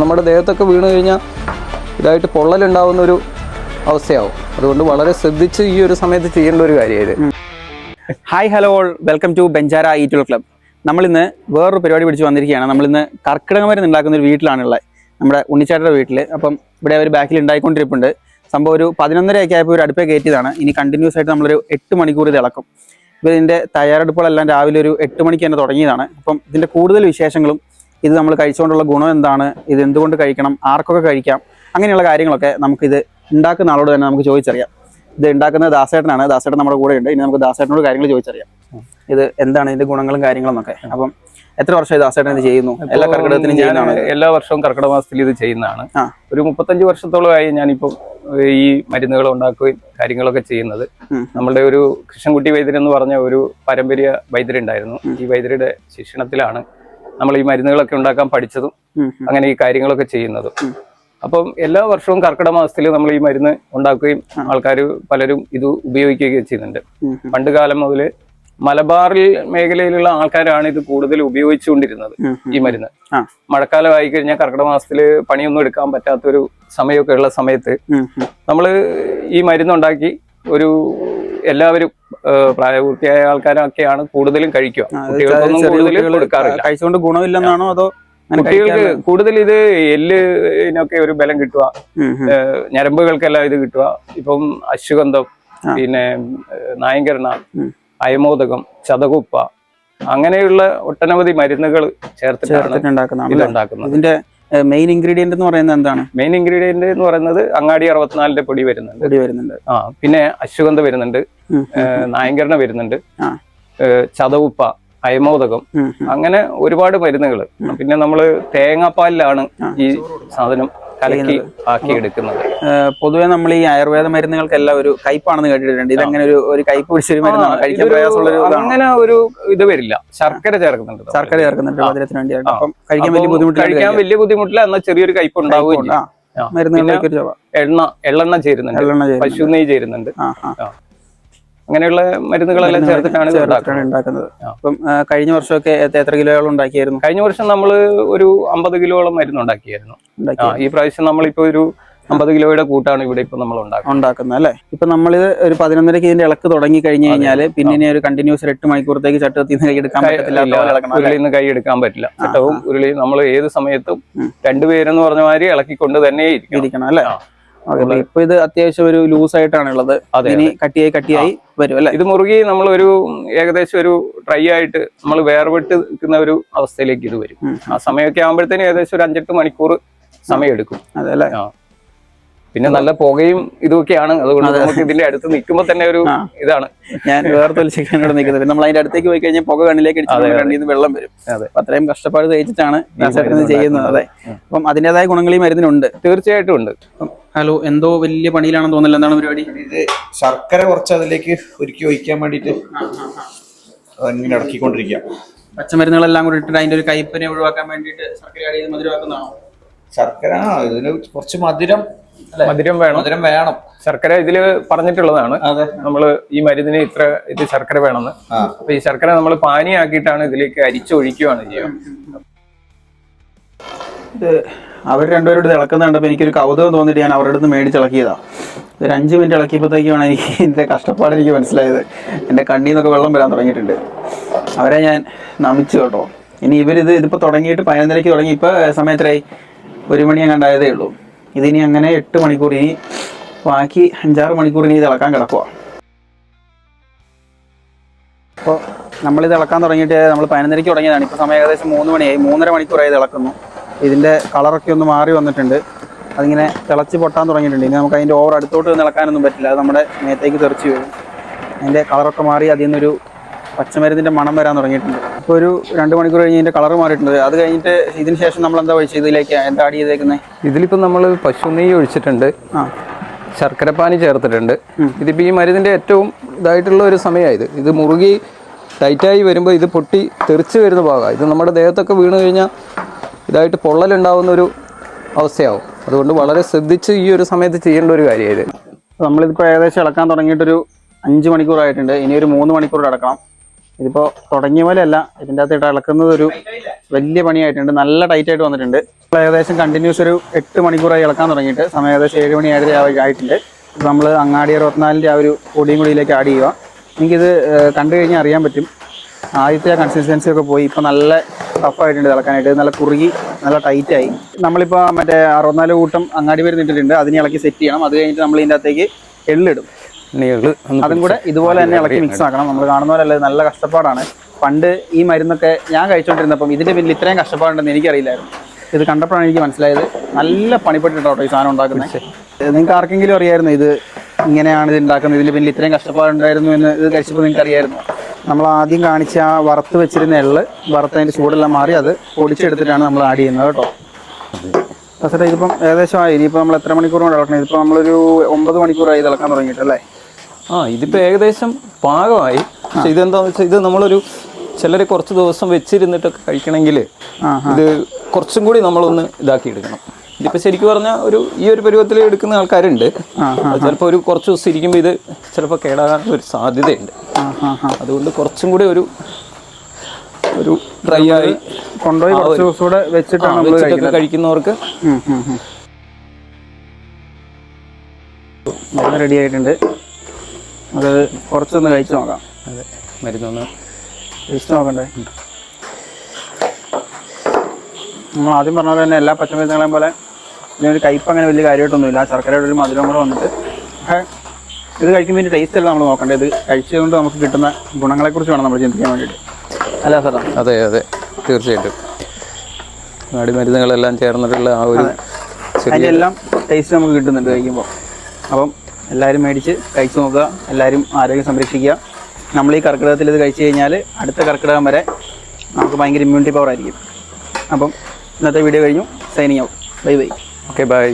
നമ്മുടെ ദേഹത്തൊക്കെ വീണ് കഴിഞ്ഞാൽ ഇതായിട്ട് പൊള്ളലുണ്ടാവുന്ന ഒരു അവസ്ഥയാവും. അതുകൊണ്ട് വളരെ ശ്രദ്ധിച്ച് ഈ ഒരു സമയത്ത് ചെയ്യേണ്ട ഒരു കാര്യമായത്. Hi hello all welcome to Banjara ഈറ്റുൾ club നമ്മളിന്ന് വേറൊരു പരിപാടി പിടിച്ച് വന്നിരിക്കുകയാണ്. നമ്മളിന്ന് കർക്കിടക മരുന്ന് ഉണ്ടാക്കുന്ന ഒരു വീട്ടിലാണുള്ളത്. നമ്മുടെ ഉണ്ണിച്ചേട്ടയുടെ വീട്ടിൽ അപ്പം ഇവിടെ അവർ ബാക്കിൽ ഉണ്ടായിക്കൊണ്ടിരിപ്പുണ്ട്. സംഭവം ഒരു പതിനൊന്നരയൊക്കെ ആയപ്പോൾ ഒരു അടുപ്പേ കയറ്റിയതാണ്. ഇനി കണ്ടിന്യൂസ് ആയിട്ട് നമ്മളൊരു എട്ട് മണിക്കൂർ ഇത് ഇളക്കും. ഇതിന്റെ തയ്യാറെടുപ്പുകളെല്ലാം രാവിലെ ഒരു എട്ട് മണിക്ക് തന്നെ തുടങ്ങിയതാണ്. അപ്പം ഇതിന്റെ കൂടുതൽ വിശേഷങ്ങളും ഇത് നമ്മൾ കഴിച്ചുകൊണ്ടുള്ള ഗുണം എന്താണ്? ഇത് എന്തുകൊണ്ട് കഴിക്കണം? ആർക്കൊക്കെ കഴിക്കാം? അങ്ങനെയുള്ള കാര്യങ്ങളൊക്കെ നമുക്കിത് ഉണ്ടാക്കുന്ന ആളോട് തന്നെ നമുക്ക് ചോദിച്ചറിയാം. ഇത് ഉണ്ടാക്കുന്നത് ദാസേട്ടനാണ്. ദാസേട്ടൻ നമ്മുടെ കൂടെ ഉണ്ട്. ഇനി നമുക്ക് ദാസേട്ടനോട് കാര്യങ്ങൾ ചോദിച്ചറിയാം. ഇത് എന്താണ് ഇതിന്റെ ഗുണങ്ങളും കാര്യങ്ങളും ഒക്കെ അപ്പം എത്ര വർഷമായി ദാസേട്ടൻ ഇത് ചെയ്യുന്നു? എല്ലാ കർക്കിടകത്തിനും ചെയ്യുന്നതാണ് എല്ലാ വർഷവും കർക്കിടക മാസത്തിൽ ഇത് ചെയ്യുന്നതാണ്. ഒരു മുപ്പത്തഞ്ച് വർഷത്തോളമായി ഞാനിപ്പം ഈ മരുന്നുകൾ ഉണ്ടാക്കുകയും കാര്യങ്ങളൊക്കെ ചെയ്യുന്നത്. നമ്മുടെ നമ്മളുടെ ഒരു കൃഷ്ണൻകുട്ടി വൈദ്യരെന്ന് പറഞ്ഞ ഒരു പാരമ്പര്യ വൈദ്യരുണ്ടായിരുന്നു. ഈ വൈദ്യരുടെ ശിക്ഷണത്തിലാണ് നമ്മൾ ഈ മരുന്നുകളൊക്കെ ഉണ്ടാക്കാൻ പഠിച്ചതും. അങ്ങനെ ഈ കാര്യങ്ങളൊക്കെ ചെയ്യുന്നതും അപ്പം എല്ലാ വർഷവും കർക്കിടക മാസത്തിൽ നമ്മൾ ഈ മരുന്ന് ഉണ്ടാക്കുകയും ആൾക്കാർ പലരും ഇത് ഉപയോഗിക്കുകയും ചെയ്യുന്നുണ്ട്. പണ്ട് കാലം മുതൽ മലബാറിൽ മേഖലയിലുള്ള ആൾക്കാരാണ് ഇത് കൂടുതൽ ഉപയോഗിച്ചുകൊണ്ടിരുന്നത്. ഈ മരുന്ന്. മഴക്കാലം ആയി കഴിഞ്ഞാൽ കർക്കിടക മാസത്തിൽ പണിയൊന്നും എടുക്കാൻ പറ്റാത്തൊരു സമയമൊക്കെ ഉള്ള സമയത്ത്. നമ്മൾ ഈ മരുന്നുണ്ടാക്കി ഒരു എല്ലാവരും പ്രായപൂർത്തിയായ ആൾക്കാരൊക്കെയാണ് കൂടുതലും കഴിക്കുക. കുട്ടികൾക്കൊന്നും കുട്ടികൾ കൊടുക്കാറില്ല. കഴിച്ചുകൊണ്ട് ഗുണമില്ലെന്നാണോ അതോ കുട്ടികൾക്ക് കൂടുതൽ ഇത് എല്ലിനൊക്കെ ഒരു ബലം കിട്ടുക. ഞരമ്പുകൾക്കെല്ലാം ഇത് കിട്ടുക. ഇപ്പം അശ്വഗന്ധം പിന്നെ നായങ്കരണ അയമോദകം ചതകുപ്പ അങ്ങനെയുള്ള ഒട്ടനവധി മരുന്നുകൾ ചേർത്തിട്ടാണ് ഇതുണ്ടാക്കുന്നത്. ഇതിന്റെ മെയിൻ ഇൻഗ്രീഡിയന്റ് എന്ന് പറയുന്നത് എന്താണ്? മെയിൻ ഇൻഗ്രീഡിയന്റ് എന്ന് പറയുന്നത് അങ്ങാടി അറുപത്തിനാലിന്റെ പൊടി വരുന്നുണ്ട്. പൊടി വരുന്നുണ്ട്. ആ പിന്നെ അശ്വഗന്ധ വരുന്നുണ്ട്. നായങ്കരണ വരുന്നുണ്ട്. ചതവുപ്പ അയമോദകം. അങ്ങനെ ഒരുപാട് മരുന്നുകൾ പിന്നെ നമ്മൾ തേങ്ങാപ്പാലിലാണ് ഈ സാധനം കലക്കി ആക്കി എടുക്കുന്നത്. ഏഹ് പൊതുവെ നമ്മൾ ഈ ആയുർവേദ മരുന്നുകൾക്കെല്ലാം ഒരു കയ്പാണെന്ന് കേട്ടിട്ടുണ്ട്. ഇതങ്ങനെ ഒരു ഒരു കയ്പ് പിടിച്ചൊരു മരുന്നാണ്. കഴിക്കാൻ പ്രയാസമുള്ള അങ്ങനെ ഒരു ഇത് വരില്ല. ശർക്കര ചേർക്കുന്നുണ്ട്. ശർക്കര ചേർക്കുന്നുണ്ട് മധുരത്തിന് വേണ്ടിയാണ് അപ്പം കഴിക്കാൻ വലിയ അപ്പം ബുദ്ധിമുട്ടില്ല കഴിക്കാൻ വലിയ ബുദ്ധിമുട്ടില്ല എന്നാൽ ചെറിയൊരു കയ്പ് ഉണ്ടാവുകയില്ല. മരുന്നുകളിലേക്ക് എണ്ണ എള്ളെണ്ണ ചേരുന്നുണ്ട്. പശു നെയ്യ് ചേരുന്നുണ്ട്. അങ്ങനെയുള്ള മരുന്നുകളെല്ലാം ചേർത്തിട്ടാണ് ചേർത്തിട്ടാണ് ഉണ്ടാക്കുന്നത്. അപ്പം കഴിഞ്ഞ വർഷമൊക്കെ എത്ര- എത്ര കിലോയോളം ഉണ്ടാക്കിയായിരുന്നു? കഴിഞ്ഞ വർഷം നമ്മൾ ഒരു അമ്പത് കിലോയോളം മരുന്ന് ഉണ്ടാക്കിയായിരുന്നു. ഈ പ്രാവശ്യം നമ്മളിപ്പോ ഒരു അമ്പത് കിലോയുടെ കൂട്ടാണ് ഇവിടെ ഇപ്പൊ നമ്മൾ ഉണ്ടാക്കുന്നത്. അല്ലെ? ഇപ്പൊ നമ്മളിത് ഒരു പതിനൊന്നരക്ക് ഇതിന്റെ ഇളക്ക് തുടങ്ങി കഴിഞ്ഞു കഴിഞ്ഞാൽ പിന്നെ ഒരു കണ്ടിന്യൂസ് എട്ട് മണിക്കൂറത്തേക്ക് ചട്ടത്തിൽ നിന്ന് എടുക്കാൻ പറ്റില്ല ഉരുളിയിൽ നിന്ന് കൈ എടുക്കാൻ പറ്റില്ല ചട്ടവും ഉരുളി നമ്മൾ ഏത് സമയത്തും. രണ്ടുപേരെന്ന് പറഞ്ഞ മാതിരി ഇളക്കിക്കൊണ്ട് തന്നെ ഇരിക്കണം. അല്ലെ? ഇപ്പൊ ഇത് അത്യാവശ്യം ഒരു ലൂസ് ആയിട്ടാണ് ഉള്ളത്. ഇനി കട്ടിയായി കട്ടിയായി വരും അല്ലെ? ഇത് മുറുകി നമ്മൾ ഒരു ഏകദേശം ഒരു ഡ്രൈ ആയിട്ട് നമ്മൾ വേർവിട്ട് നിൽക്കുന്ന ഒരു അവസ്ഥയിലേക്ക് ഇത് വരും. ആ സമയമൊക്കെ ആകുമ്പോഴത്തേനും ഏകദേശം ഒരു അഞ്ചെട്ട് മണിക്കൂർ സമയം എടുക്കും അതെ അല്ലേ. പിന്നെ നല്ല പുകയും ഇതൊക്കെയാണ് അതുകൊണ്ട് നമുക്ക് ഇതിന്റെ അടുത്ത് നിൽക്കുമ്പോൾ തന്നെ ഒരു ഇതാണ്. ഞാൻ വേർത്തൊലിച്ചിട്ടാണ് നിൽക്കുന്നത്. നമ്മൾ അതിന്റെ അടുത്തേക്ക് പോയി കഴിഞ്ഞാൽ പുക കണ്ണിലേക്ക് അടിച്ച് നമ്മുടെ കണ്ണിൽ നിന്ന് വെള്ളം വരും. അത്രയും കഷ്ടപ്പാട് തേച്ചിട്ടാണ് ചെയ്യുന്നത്. അതെ. അപ്പം അതിന്റേതായ ഗുണങ്ങൾ ഈ മരുന്നിനുണ്ട്. തീർച്ചയായിട്ടും ഉണ്ട്. ഹലോ എന്തോ വലിയ പണിയിലാണെന്ന് തോന്നില്ല എന്താണ് പരിപാടി? ഇത് ശർക്കര കുറച്ച് അതിലേക്ക് ഒരുക്കി ഒഴിക്കാൻ വേണ്ടിട്ട് ഇളക്കിക്കൊണ്ടിരിക്കുക പച്ചമരുന്നുകളെല്ലാം കൂടി ഇട്ടിട്ട് അതിന്റെ ഒരു കയ്പിനെ ഒഴിവാക്കാൻ വേണ്ടിട്ട് ശർക്കര ആഡ് ചെയ്ത് മധുരമാക്കുന്നതാണോ? ശർക്കര ഇതിന് കുറച്ച് മധുരം മധുരം വേണം. മധുരം വേണം. ശർക്കര ഇതിൽ പറഞ്ഞിട്ടുള്ളതാണ്. നമ്മൾ നമ്മൾ ഈ മരുന്നിന് ഇത്ര ഇത് ശർക്കര വേണമെന്ന്. അപ്പൊ ഈ ശർക്കര നമ്മൾ പാനിയാക്കിയിട്ടാണ് ഇതിലേക്ക് അരിച്ചൊഴിക്കുകയാണ് ചെയ്യുക. ഇത് അവർ രണ്ടുപേരോട് തിളക്കുന്ന ഇളക്കുന്ന കണ്ടപ്പോൾ എനിക്കൊരു കൗതുകം തോന്നിയിട്ട് ഞാൻ അവരുടെ അടുത്ത് മേടിച്ച് ഇളക്കിയതാ. ഒരു അഞ്ച് മിനിറ്റ് ഇളക്കിയപ്പോഴത്തേക്കാണ് എനിക്ക് ഇതിന്റെ കഷ്ടപ്പാട് എനിക്ക് മനസ്സിലായത്. എന്റെ കണ്ണിൽ നിന്നൊക്കെ വെള്ളം വരാൻ തുടങ്ങിയിട്ടുണ്ട്. അവരെ ഞാൻ നമിച്ചു കേട്ടോ. ഇനി ഇവരിത് ഇതിപ്പോൾ തുടങ്ങിയിട്ട് പതിനൊന്നരയ്ക്ക് തുടങ്ങി. ഇപ്പോൾ സമയത്തിലായി ഒരു മണി കണ്ടായതേ ഉള്ളൂ. ഇതിനി അങ്ങനെ എട്ട് മണിക്കൂർ ഇനി ബാക്കി അഞ്ചാറ് മണിക്കൂർ ഇനി ഇത് ഇളക്കാൻ കിടക്കുക അപ്പോൾ ഇത് ഇളക്കാൻ തുടങ്ങിയിട്ട് നമ്മൾ പതിനൊന്നരയ്ക്ക് തുടങ്ങിയതാണ്. ഇപ്പോൾ സമയം ഏകദേശം മൂന്ന് മണിയായി. മൂന്നര മണിക്കൂറായി തിളക്കുന്നു ഇതിന്റെ കളറൊക്കെ ഒന്ന് മാറി വന്നിട്ടുണ്ട്. അതിങ്ങനെ തിളച്ച് പൊട്ടാൻ തുടങ്ങിയിട്ടുണ്ട്. ഇനി നമുക്ക് അതിന്റെ ഓവർ അടുത്തോട്ട് നിന്ന് ഇളക്കാനൊന്നും പറ്റില്ല. അത് നമ്മുടെ മേത്തേക്ക് തെറിച്ച് വീഴും അതിന്റെ കളറൊക്കെ മാറി അതിൽ നിന്നൊരു പച്ചമരുന്നിന്റെ മണം വരാൻ തുടങ്ങിയിട്ടുണ്ട്. അപ്പോൾ ഒരു രണ്ട് മണിക്കൂർ കഴിഞ്ഞ് ഇതിന്റെ കളർ മാറിയിട്ടുണ്ട്. അത് കഴിഞ്ഞിട്ട് ഇതിന് ശേഷം നമ്മൾ എന്താ ഒഴിച്ചത് ഇതിലേക്ക് എന്താ ആഡ് ചെയ്തേക്കുന്നത് ഇതിലിപ്പോൾ നമ്മൾ പശു നെയ്യ് ഒഴിച്ചിട്ടുണ്ട്. ആ. ശർക്കരപ്പാനി ചേർത്തിട്ടുണ്ട്. ഇതിപ്പോൾ ഈ മരുന്നിന്റെ ഏറ്റവും ഇതായിട്ടുള്ള ഒരു സമയമായത് ഇത്. മുറുകി ടൈറ്റായി വരുമ്പോൾ ഇത് പൊട്ടി തെറിച്ച് വരുന്ന ഭാഗമാണ് ഇത് നമ്മുടെ ദേഹത്തൊക്കെ വീണ് കഴിഞ്ഞാൽ ഇതായിട്ട് പൊള്ളലുണ്ടാവുന്ന ഒരു അവസ്ഥയാവും. അതുകൊണ്ട് വളരെ ശ്രദ്ധിച്ച് ഈ ഒരു സമയത്ത് ചെയ്യേണ്ട ഒരു കാര്യമായത് നമ്മളിതിപ്പോൾ ഏകദേശം ഇളക്കാൻ തുടങ്ങിയിട്ടൊരു അഞ്ച് മണിക്കൂറായിട്ടുണ്ട്. ഇനി ഒരു മൂന്ന് മണിക്കൂർ അടക്കണം. ഇതിപ്പോൾ തുടങ്ങിയ പോലെയല്ല. ഇതിന്റെ അകത്ത് ഇട്ട് ഇളക്കുന്നത് ഒരു വലിയ പണിയായിട്ടുണ്ട്. നല്ല ടൈറ്റ് ആയിട്ട് വന്നിട്ടുണ്ട്. ഏകദേശം കണ്ടിന്യൂസ് ഒരു എട്ട് മണിക്കൂറായി ഇളക്കാൻ തുടങ്ങിയിട്ട്. സമയം ഏകദേശം ഏഴ് മണി ഏഴര ആയിട്ടുണ്ട്. നമ്മൾ അങ്ങാടി അറുപത്തിനാലിന്റെ ആ ഒരു പൊടിയും കൂടിയിലേക്ക് ആഡ് ചെയ്യുക എനിക്കിത് കണ്ടു കഴിഞ്ഞാൽ അറിയാൻ പറ്റും. ആദ്യത്തെ കൺസിസ്റ്റൻസി ഒക്കെ പോയി. ഇപ്പം നല്ല ടഫായിട്ടുണ്ട് ഇളക്കാനായിട്ട്. നല്ല കുറുകി നല്ല ടൈറ്റായി നമ്മളിപ്പോൾ മറ്റേ അറുപത്തിനാല് കൂട്ടം അങ്ങാടി പേര് ഇട്ടിട്ടുണ്ട് അതിനെ ഇളക്കി സെറ്റ് ചെയ്യണം. അത് കഴിഞ്ഞിട്ട് നമ്മൾ ഇതിന്റെ അകത്തേക്ക് എള്ളിടും. അതും കൂടെ ഇതുപോലെ തന്നെ ഇളക്കി മിക്സ് ആക്കണം. നമ്മൾ കാണുന്ന പോലെ അല്ലേ നല്ല കഷ്ടപ്പാടാണ്. പണ്ട് ഈ മരുന്നൊക്കെ ഞാൻ കഴിച്ചുകൊണ്ടിരുന്നപ്പം ഇതിന്റെ പിന്നിൽ ഇത്രയും കഷ്ടപ്പാടുണ്ടെന്ന് എനിക്കറിയില്ലായിരുന്നു. ഇത് കണ്ടപ്പോഴാണ് എനിക്ക് മനസ്സിലായത്. നല്ല പണിപ്പെട്ടിട്ടോ ഈ സാധനം ഉണ്ടാക്കുന്നത്? നിങ്ങൾക്ക് ആർക്കെങ്കിലും അറിയായിരുന്നു ഇത് ഇങ്ങനെയാണ് ഇത് ഉണ്ടാക്കുന്നത്? ഇതിന്റെ പിന്നിൽ ഇത്രയും കഷ്ടപ്പാടുണ്ടായിരുന്നു എന്ന് ഇത് കഴിച്ചപ്പോൾ നിങ്ങൾക്ക് അറിയായിരുന്നു. നമ്മൾ ആദ്യം കാണിച്ച ആ വറുത്ത് വെച്ചിരുന്ന എള്ള് വറുത്തതിന്റെ ചൂടെല്ലാം മാറി അത് പൊടിച്ചെടുത്തിട്ടാണ് നമ്മൾ ആഡ് ചെയ്യുന്നത് കേട്ടോ. പക്ഷേ ഇതിപ്പം ഏകദേശം ആയി. ഇനിയിപ്പോൾ നമ്മൾ എത്ര മണിക്കൂർ കൊണ്ട് ഇളക്കണം? ഇതിപ്പോൾ നമ്മളൊരു ഒമ്പത് മണിക്കൂറായി ഇളക്കാൻ തുടങ്ങിയിട്ടല്ലേ? ആ ഇതിപ്പോൾ ഏകദേശം പാകമായി. പക്ഷെ ഇതെന്താണെന്ന് വെച്ചാൽ ഇത് നമ്മളൊരു ചിലർ കുറച്ച് ദിവസം വെച്ചിരുന്നിട്ടൊക്കെ കഴിക്കണമെങ്കിൽ ഇത് കുറച്ചും കൂടി നമ്മളൊന്ന് ഇതാക്കി എടുക്കണം ഇതിപ്പോൾ ശരിക്കും പറഞ്ഞാൽ ഒരു ഈ ഒരു പരുവത്തിൽ എടുക്കുന്ന ആൾക്കാരുണ്ട്. ചിലപ്പോൾ ഒരു കുറച്ച് ദിവസം ഇരിക്കുമ്പോൾ ഇത് ചിലപ്പോൾ കേടാകാനുള്ള ഒരു സാധ്യതയുണ്ട്. അതുകൊണ്ട് കുറച്ചും കൂടി ഒരു ഒരു ഡ്രൈ ആയി കൊണ്ടുപോയി കുറച്ച് ദിവസം കൂടെ വെച്ചിട്ടാണ് കഴിക്കുന്നവർക്ക് റെഡി ആയിട്ടുണ്ട്. അത് കുറച്ചൊന്ന് കഴിച്ചു നോക്കാം. അതെ മരുന്നൊന്ന് കഴിച്ചു നോക്കണ്ടേ? നമ്മൾ ആദ്യം പറഞ്ഞ പോലെ തന്നെ എല്ലാ പച്ചമരുന്നുകളെയും പോലെ ഇതിനൊരു കയ്പ് അങ്ങനെ വലിയ കാര്യമായിട്ടൊന്നുമില്ല. ശർക്കരയുടെ ഒരു മധുരം കൂടെ വന്നിട്ട്. പക്ഷേ ഇത് കഴിക്കുമ്പോൾ ടേസ്റ്റ് അല്ല നമ്മൾ നോക്കേണ്ടത് ഇത് കഴിച്ചതുകൊണ്ട് നമുക്ക് കിട്ടുന്ന ഗുണങ്ങളെക്കുറിച്ച് വേണം നമ്മൾ ചിന്തിക്കാൻ വേണ്ടിയിട്ട്. അല്ല സാറാ അതെ അതെ. തീർച്ചയായിട്ടും. നാടിമരുന്നുകളെല്ലാം ചേർന്നിട്ടുള്ള ആ ഒരു അതിന്റെ എല്ലാം ടേസ്റ്റ് നമുക്ക് കിട്ടുന്നുണ്ട് കഴിക്കുമ്പോൾ. അപ്പം എല്ലാവരും മേടിച്ച് കഴിച്ചു നോക്കുക എല്ലാവരും ആരോഗ്യം സംരക്ഷിക്കുക. നമ്മൾ ഈ കർക്കിടകത്തിൽ ഇത് കഴിച്ചു കഴിഞ്ഞാൽ അടുത്ത കർക്കിടകം വരെ നമുക്ക് ഭയങ്കര ഇമ്മ്യൂണിറ്റി പവർ ആയിരിക്കും. അപ്പം ഇന്നത്തെ വീഡിയോ കഴിഞ്ഞു. Signing out bye bye okay bye